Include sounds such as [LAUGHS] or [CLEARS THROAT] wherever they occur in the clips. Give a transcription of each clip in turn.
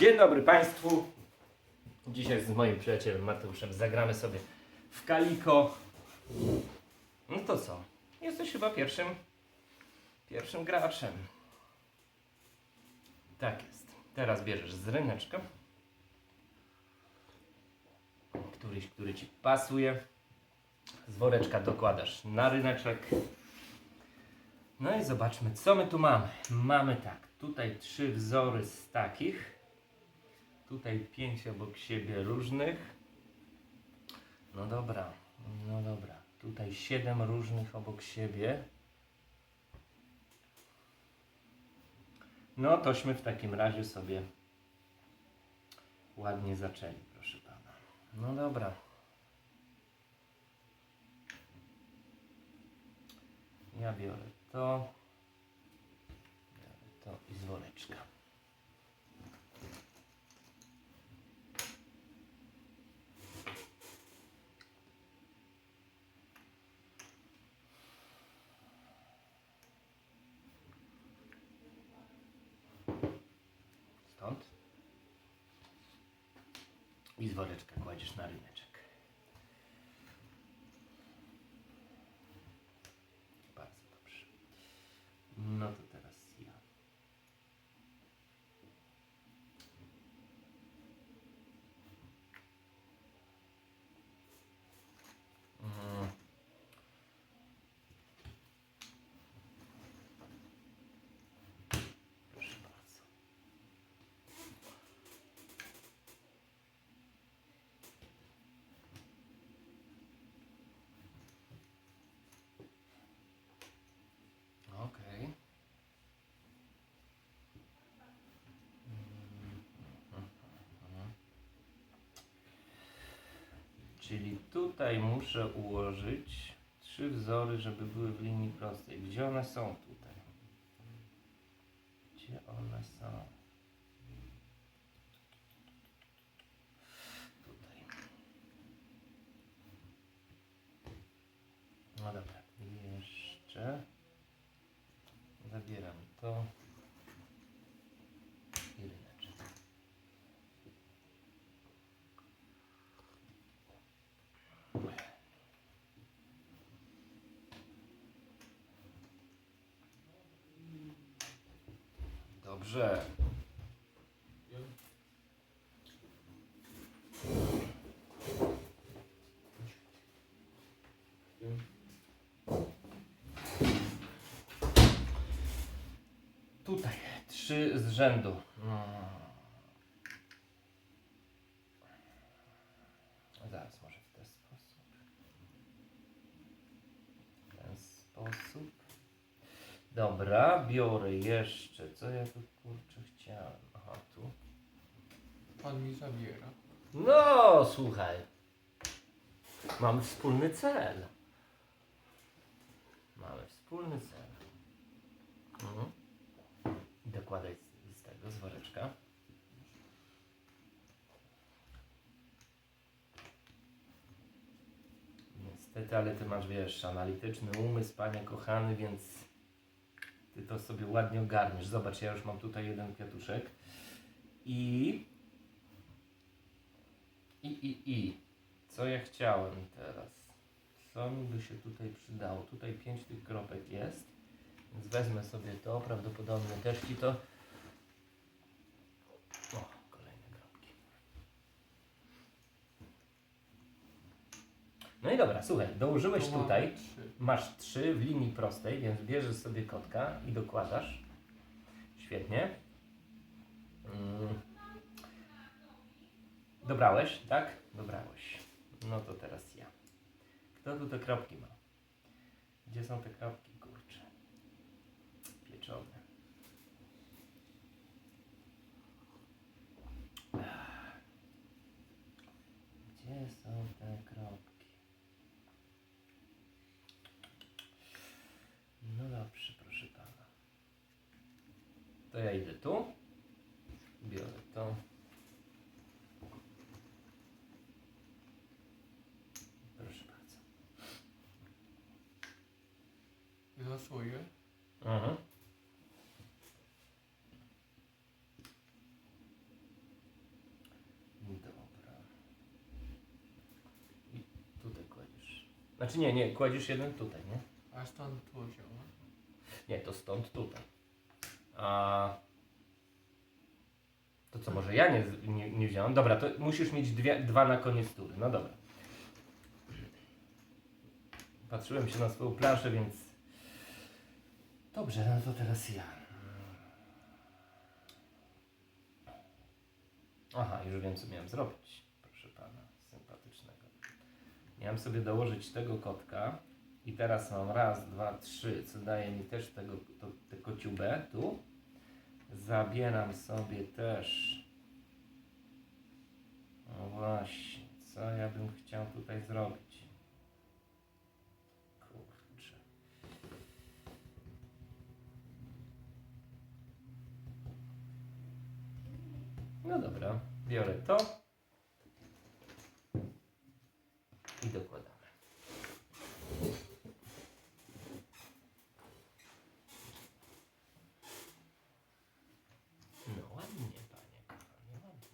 Dzień dobry Państwu. Dzisiaj z moim przyjacielem Mateuszem zagramy sobie w Kaliko. No to co? Jesteś chyba pierwszym, pierwszym graczem. Tak jest. Teraz bierzesz z ryneczka. Któryś, który Ci pasuje. Z woreczka dokładasz na ryneczek. No i zobaczmy, co my tu mamy. Mamy tak, tutaj trzy wzory z takich. Tutaj pięć obok siebie różnych. No dobra, no dobra. Tutaj siedem różnych obok siebie. No tośmy w takim razie sobie ładnie zaczęli, proszę pana. No dobra. Ja biorę to. Biorę to i z woreczka. Stąd. I z woreczka kładziesz na ryneczek. Bardzo dobrze. No to teraz ja. Mm. Proszę bardzo. Okej. Czyli tutaj muszę ułożyć trzy wzory, żeby były w linii prostej. Gdzie one są tutaj? Gdzie one są? Tutaj. No dobra. I Jeszcze. Zabieram to. I ryneczek. Dobrze. Tutaj trzy z rzędu. No. Zaraz może w ten sposób. W ten sposób. Dobra, biorę jeszcze. Co ja tu kurczę chciałem? Aha, tu. Pan mi zabiera. No, słuchaj. Mamy wspólny cel. Mamy wspólny cel. Mhm. I dokładaj z, z tego, z woreczka. Niestety, ale ty masz, wiesz, analityczny umysł, panie kochany, więc ty to sobie ładnie ogarniesz. Zobacz, ja już mam tutaj jeden kwiatuszek. I i, i, i. Co ja chciałem teraz? Co mi by się tutaj przydało? Tutaj pięć tych kropek jest. Więc wezmę sobie to. Prawdopodobnie też ci to. O, kolejne kropki. No i dobra, słuchaj, dołożyłeś mamy tutaj. trzy. Masz trzy w linii prostej, więc bierzesz sobie kotka i dokładasz. Świetnie. Mm. Dobrałeś, tak? Dobrałeś. No to teraz ja. Kto tu te kropki ma? Gdzie są te kropki, kurcze? Pieczone. Gdzie są te kropki? To ja idę tu. Biorę to. Proszę bardzo. Zasłoję. Aha. Mhm. Dobra. I tutaj kładziesz. Znaczy nie, nie, kładziesz jeden tutaj, nie? A stąd tu się. Nie, to stąd tutaj. A to co, może ja nie, nie, nie wziąłem? Dobra, to musisz mieć dwie, dwa na koniec tury. No dobra. Patrzyłem się na swoją planszę, więc... Dobrze, no to teraz ja. Aha, już wiem co miałem zrobić. Proszę pana, sympatycznego. Miałem sobie dołożyć tego kotka. I teraz mam raz, dwa, trzy, co daje mi też tego, to, tę kociubę tu. Zabieram sobie też. No właśnie, co ja bym chciał tutaj zrobić? Kurczę. No dobra, biorę to i dokładamy. No ładnie, panie kochanie, ładnie.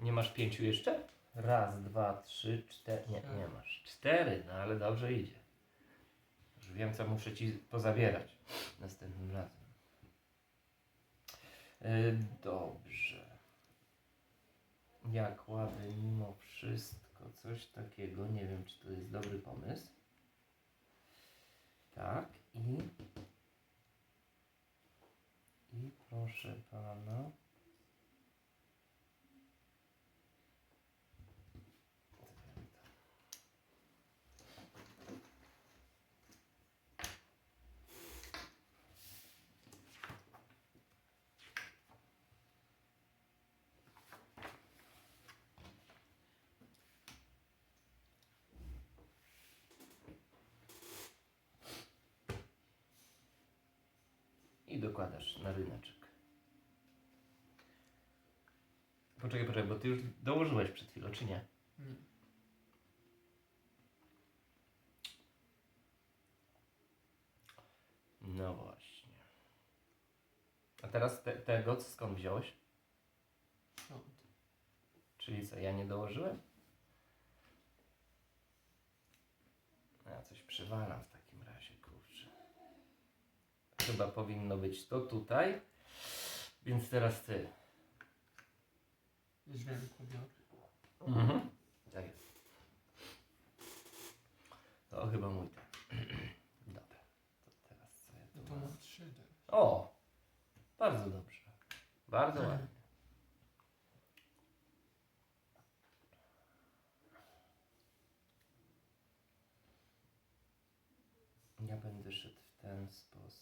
Nie masz pięciu jeszcze? Raz, dwa, trzy, cztery. Nie, nie masz. Cztery, no ale dobrze idzie. Już wiem, co muszę ci pozabierać następnym razem. Yy, dobrze. Ja kładę mimo wszystko coś takiego. Nie wiem, czy to jest dobry pomysł. Tak i i proszę pana. I dokładasz na ryneczek. Poczekaj, poczekaj, bo ty już dołożyłeś przed chwilą, czy nie? Nie. No właśnie. A teraz te, tego skąd wziąłeś? Stąd. Czyli co, ja nie dołożyłem? No Ja coś przywalam w. Chyba powinno być to tutaj. Więc teraz ty. Źle pobiorę. Mhm. Tak jest. To chyba mój ten. [CLEARS THROAT] Dobra. To teraz co ja tu to mam? mam trzy teraz. O! Bardzo dobrze. Bardzo ładnie. Ja będę szedł w ten sposób.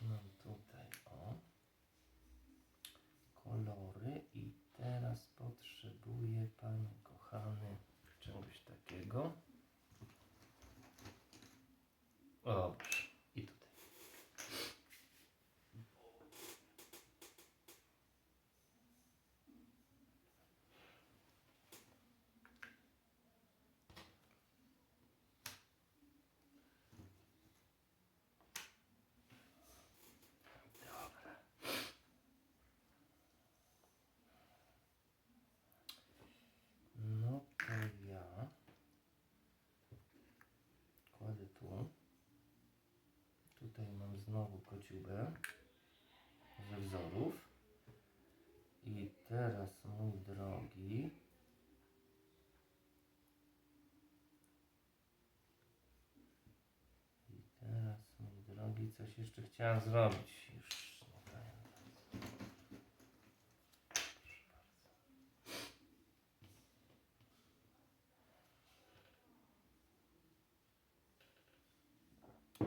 Mam tutaj o kolory i teraz potrzebuję, panie kochany, czegoś takiego. O, dobrze. I tutaj. Dobra. No to ja kładę tu. Tutaj mam znowu kociubę ze wzorów. I teraz mój drogi. I teraz mój drogi, coś jeszcze chciałem zrobić. Już nie pamiętam. Proszę bardzo.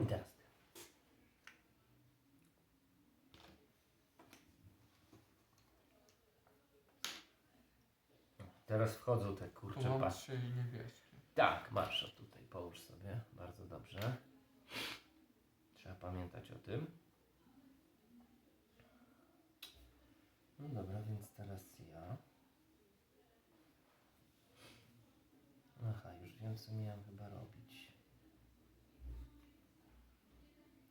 I teraz ty. Teraz wchodzą te kurcze pasy. trzy niebieskie. Tak, masz o tutaj, połóż sobie. Bardzo dobrze. Trzeba pamiętać o tym. No dobra, więc teraz ja. Aha, już wiem co miałem chyba robić.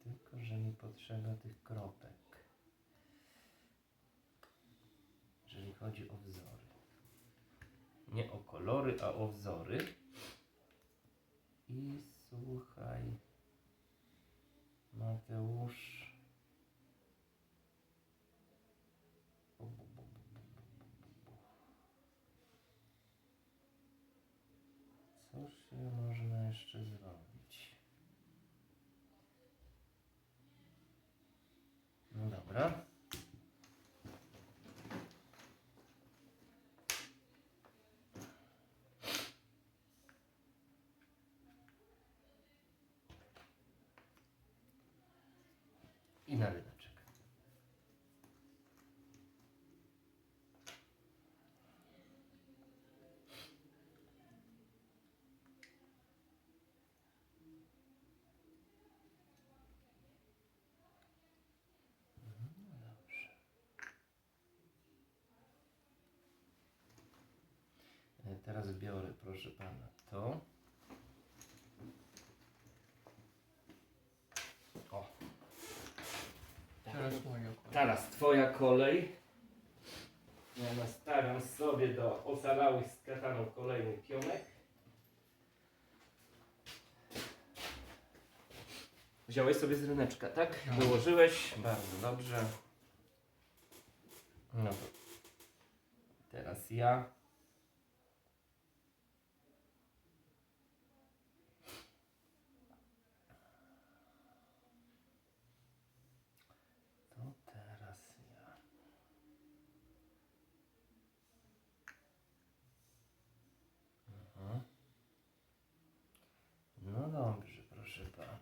Tylko, że mi potrzeba tych kropek. Jeżeli chodzi o wzory. Nie o kolory, a o wzory. I słuchaj, Mateusz. Się można jeszcze zrobić? No dobra. I na ryneczek. No. E, Teraz biorę, proszę pana, to. Teraz moja kolej. Teraz twoja kolej. Ja nastawiam sobie do ocalałych z kataną kolejny pionek. Wziąłeś sobie z ryneczka, tak? No. Wyłożyłeś. Bardzo dobrze. No to teraz ja. To teraz ja. Mhm. No dobrze, proszę pana.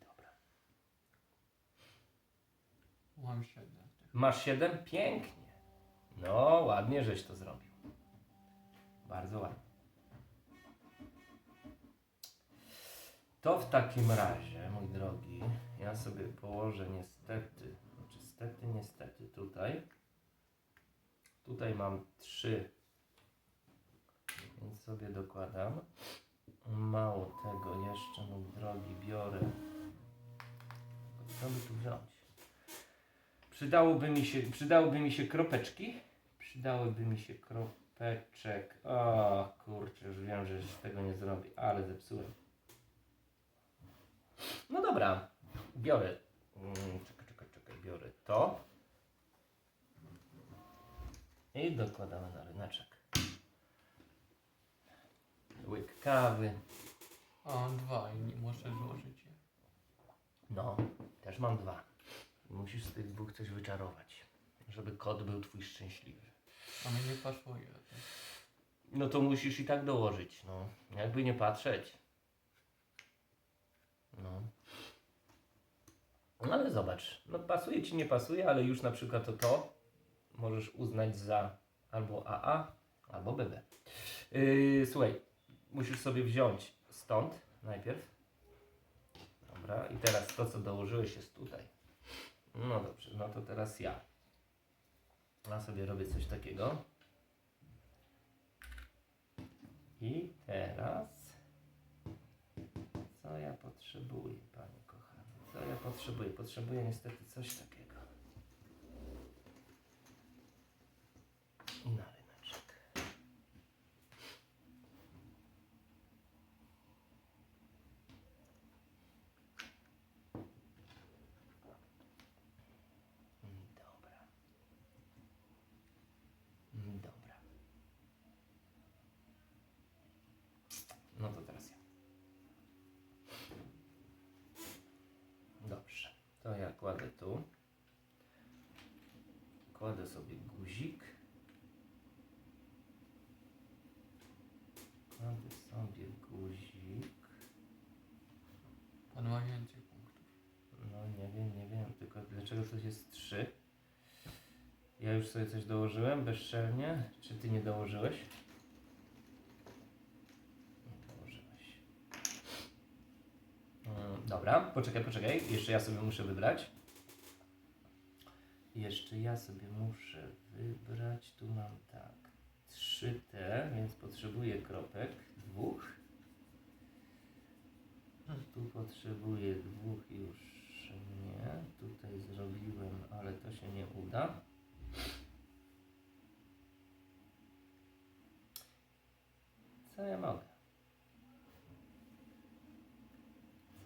Dobra. Mam siedem tych. Masz 7? Pięknie. No, ładnie żeś to zrobił. Bardzo ładnie. To w takim razie, mój drogi, ja sobie położę niestety, znaczy stety, niestety tutaj. Tutaj mam 3, więc sobie dokładam. Mało tego jeszcze, mój drogi, biorę. Co by tu wziąć? Przydałoby mi się, przydałoby mi się kropeczki. Przydałyby mi się kropeczek. O kurczę, już wiem, że z tego nie zrobię, ale zepsułem. No dobra, biorę. Mm, czekaj, czekaj, czekaj, biorę to. I dokładamy na ryneczek. Łyk kawy. A mam dwa i nie muszę złożyć je. No, też mam dwa. Musisz z tych dwóch coś wyczarować, żeby kot był twój szczęśliwy. A mi nie pasuje. to. No to musisz i tak dołożyć, no. Jakby nie patrzeć. No. No ale zobacz, no pasuje ci, nie pasuje, ale już na przykład to to możesz uznać za albo AA, albo BB. Yy, słuchaj, musisz sobie wziąć stąd najpierw. Dobra, i teraz to, co dołożyłeś jest tutaj. No dobrze, no to teraz ja. Ja sobie robię coś takiego. I teraz co ja potrzebuję, panie kochany? Co ja potrzebuję? Potrzebuję niestety coś takiego. I na ryneczek. Mm, Dobra. Mm, Dobra. No to teraz ja. Dobrze. To ja kładę tu. Kładę sobie guzik. Kładę sobie guzik. Pan ma więcej punktów. No nie wiem, nie wiem, tylko dlaczego to jest 3? Ja już sobie coś dołożyłem bezczelnie. Czy ty nie dołożyłeś? Nie dołożyłeś. Mm, Dobra, poczekaj, poczekaj. Jeszcze ja sobie muszę wybrać. Jeszcze ja sobie muszę wybrać. Tu mam tak. trzy te, więc potrzebuję kropek dwóch. Tu potrzebuję dwóch już nie. Tutaj zrobiłem, ale to się nie uda. Co ja mogę?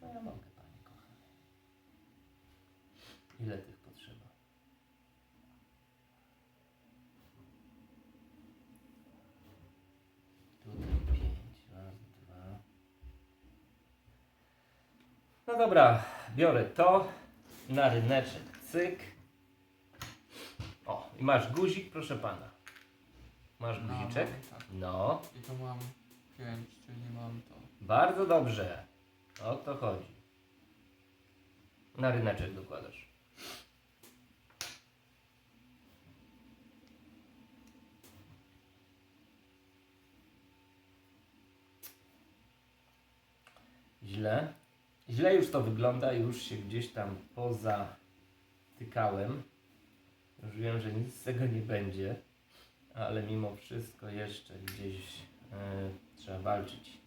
Co ja mogę, panie kochany? Ile tych potrzeba? Tutaj pięć, raz, dwa. No dobra, biorę to na ryneczek, cyk. O, i masz guzik, proszę pana. Masz No, guziczek? mam, tak. No, I tu mam 5, czyli mam to. bardzo dobrze. O to chodzi. Na ryneczek dokładasz. Źle. Źle już to wygląda, już się gdzieś tam poza tykałem. Już wiem, że nic z tego nie będzie, ale mimo wszystko jeszcze gdzieś e, trzeba walczyć.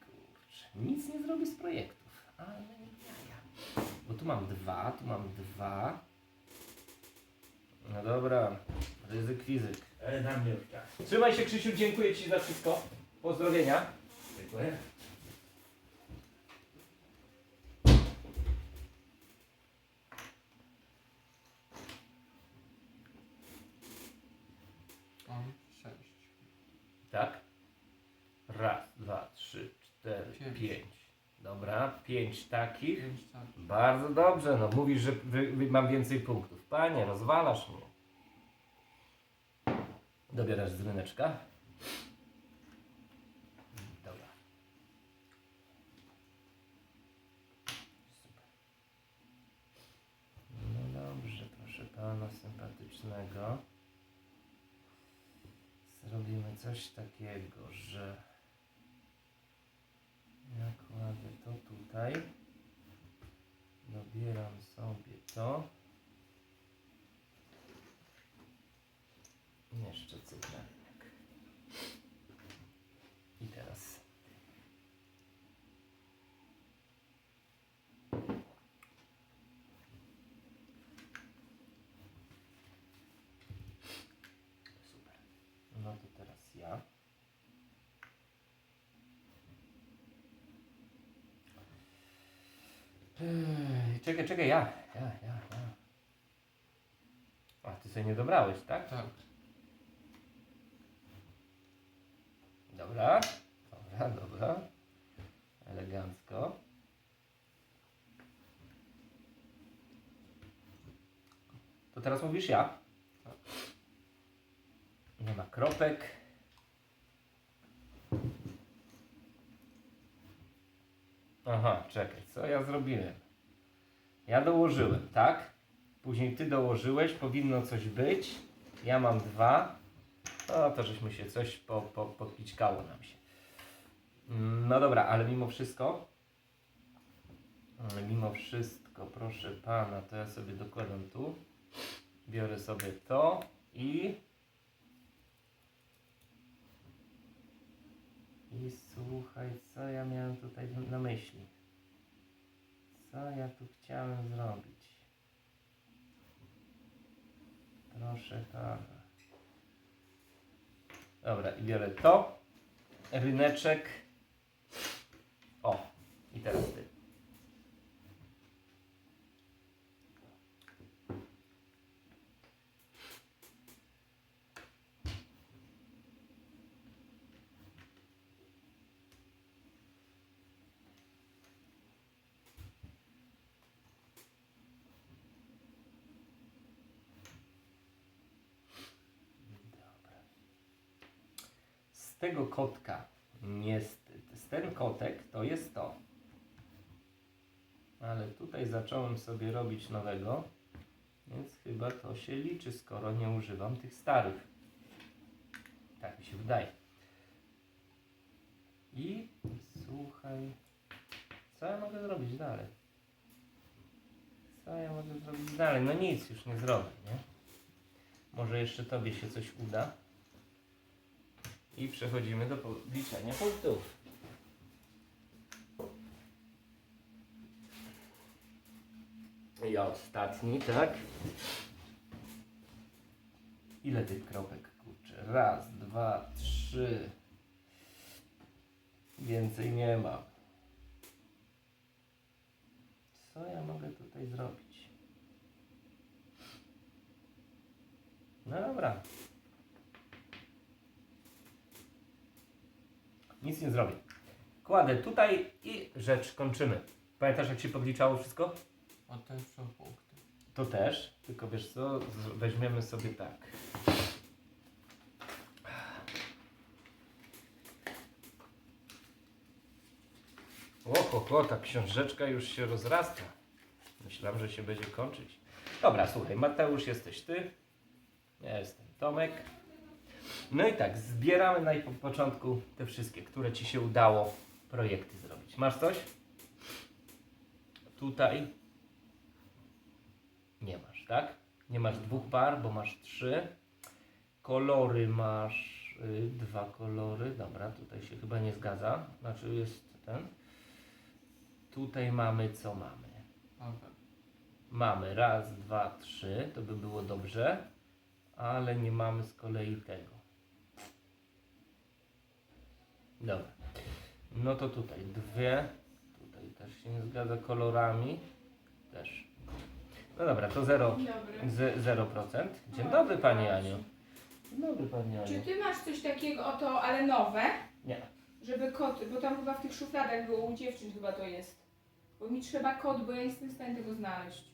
Kurczę, nic nie zrobię z projektów, ale nie jaja. Bo tu mam dwa, tu mam dwa. No dobra, ryzyk fizyk. Ale na mnie już tak. Trzymaj się Krzysiu, dziękuję Ci za wszystko. Pozdrowienia. Dziękuję. Mam 6. Tak? Raz, dwa, trzy, cztery, Pięć. pięć. Dobra, pięć takich. 5 tak. Bardzo dobrze, no mówisz, że wy, wy, mam więcej punktów. Panie, rozwalasz mnie. Dobierasz z ryneczka. Dobra. Super. No dobrze, proszę pana Zrobimy coś takiego, że ja kładę to tutaj. Dobieram sobie to. Jeszcze cytranek. I teraz. Super. No to teraz ja. Ej, Czekaj, czekaj, ja. Ja, ja, ja. A, ty sobie nie dobrałeś, tak? Tak. Dobra. Dobra, dobra. Elegancko. To teraz mówisz ja. Nie ma kropek. Aha, czekaj, co ja zrobiłem? Ja dołożyłem, tak? Później ty dołożyłeś, powinno coś być. Ja mam dwa. No to żeśmy się coś po, po, podpićkało nam się. Mm, No dobra, ale mimo wszystko, mm, mimo wszystko, proszę pana, to ja sobie dokładam tu. Biorę sobie to i i słuchaj, co ja miałem tutaj na myśli. Co ja tu chciałem zrobić? Proszę pana. Dobra, i biorę to. Ryneczek. O, i teraz ty. Dobra. Z tego kotka jest, ten kotek to jest to. Ale tutaj zacząłem sobie robić nowego, więc chyba to się liczy, skoro nie używam tych starych. Tak mi się wydaje. I słuchaj, co ja mogę zrobić dalej? Co ja mogę zrobić dalej? No nic już nie zrobię, nie? Może jeszcze Tobie się coś uda. I przechodzimy do policzenia punktów. I ostatni, tak? Ile tych kropek kurczę? Raz, dwa, trzy. Więcej nie ma. Co ja mogę tutaj zrobić? No dobra. Nic nie zrobię. Kładę tutaj i rzecz kończymy. Pamiętasz jak się podliczało wszystko? A też są punkty. To też, tylko wiesz co, z- weźmiemy sobie tak. Oho, ho, ta książeczka już się rozrasta. Myślałem, że się będzie kończyć. Dobra, słuchaj, Mateusz jesteś ty. Ja jestem Tomek. No i tak, zbieramy na po- początku te wszystkie, które ci się udało projekty zrobić. Masz coś? Tutaj nie masz, tak? Nie masz dwóch par, bo masz trzy. Kolory masz y, dwa kolory. Dobra, tutaj się chyba nie zgadza. Znaczy jest ten. Tutaj mamy co mamy? Mamy raz, dwa, trzy. To by było dobrze. Ale nie mamy z kolei tego. Dobra. No to tutaj dwie. Tutaj też się nie zgadza kolorami. Też. No dobra, to zero. Dzień dobry. Z 0%. Dzień dobry Pani Aniu. Dzień dobry Pani Czy Aniu. ty masz coś takiego oto, ale nowe? Nie. Żeby kod, bo tam chyba w tych szufladach było u dziewczyn chyba to jest. Bo mi trzeba kod, bo ja nie jestem w stanie tego znaleźć.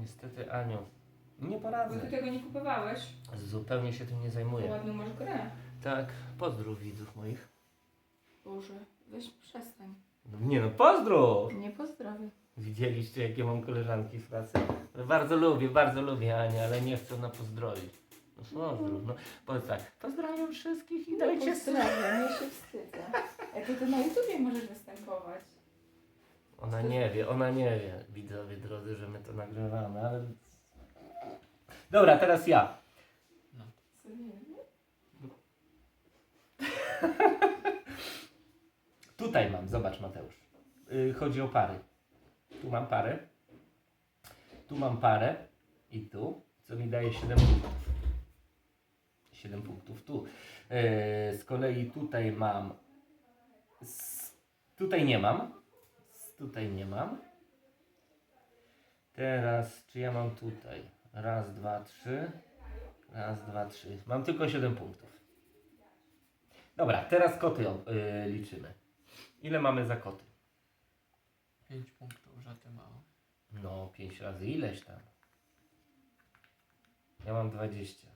Niestety Aniu. Nie Bo ty poradzę. tego nie kupowałeś. Zupełnie się tym nie zajmuję. ładną masz grę. Tak, pozdrów widzów moich. Boże, weź przestań. Nie no, pozdrów! Nie pozdrawiam. Widzieliście jakie mam koleżanki w pracy? No, bardzo lubię, bardzo lubię Anię, ale nie chcę na pozdrowić. No pozdrów, no. Powiedz tak, pozdrawiam wszystkich i dajcie pozdrawiam, ja się wstydzę. A to na YouTubie możesz występować. Ona nie wie, ona nie wie, widzowie drodzy, że my to nagrywamy, ale... Dobra, teraz ja. Co nie wiem? [LAUGHS] Tutaj mam, zobacz Mateusz. Yy, chodzi o pary. Tu mam parę. Tu mam parę. I tu, co mi daje 7 punktów. 7 punktów tu. Yy, z kolei tutaj mam. Tutaj nie mam. Tutaj nie mam. Teraz, czy ja mam tutaj? Raz, dwa, trzy. Raz, dwa, trzy. Mam tylko 7 punktów. Dobra, teraz koty yy, liczymy. Ile mamy za koty? 5 punktów, że ty mało. No, 5 razy ileś tam. Ja mam 20.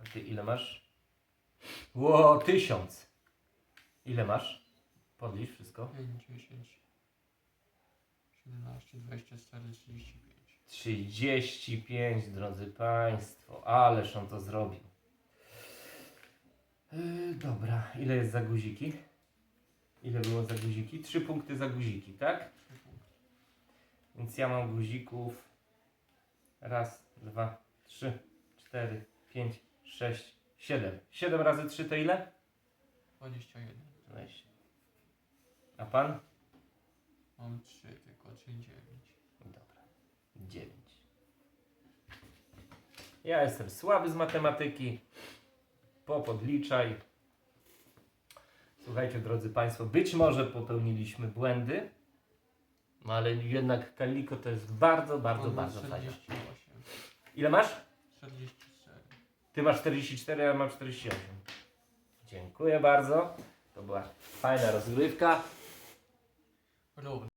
A ty ile masz? Ło, 1000. Ile masz? Podlicz wszystko. 5, 10, 17, 24, 35. 35, drodzy Państwo. Ależ on to zrobił. Yy, dobra, ile jest za guziki? Ile było za guziki? 3 punkty za guziki, tak? 3 punkty. Więc ja mam guzików. Raz, dwa, trzy, cztery, pięć, sześć, siedem. Siedem razy trzy to ile? 21. Weź. A pan? Mam 3, tylko 3, 9. Dobra. Dziewięć. Ja jestem słaby z matematyki. Popodliczaj. Słuchajcie, drodzy Państwo, być może popełniliśmy błędy, no ale jednak Kaliko to jest bardzo, bardzo, On ma bardzo fajne. 48. Ile masz? 44. Ty masz 44, ja mam 48. Dziękuję bardzo. To była fajna rozgrywka. Równo.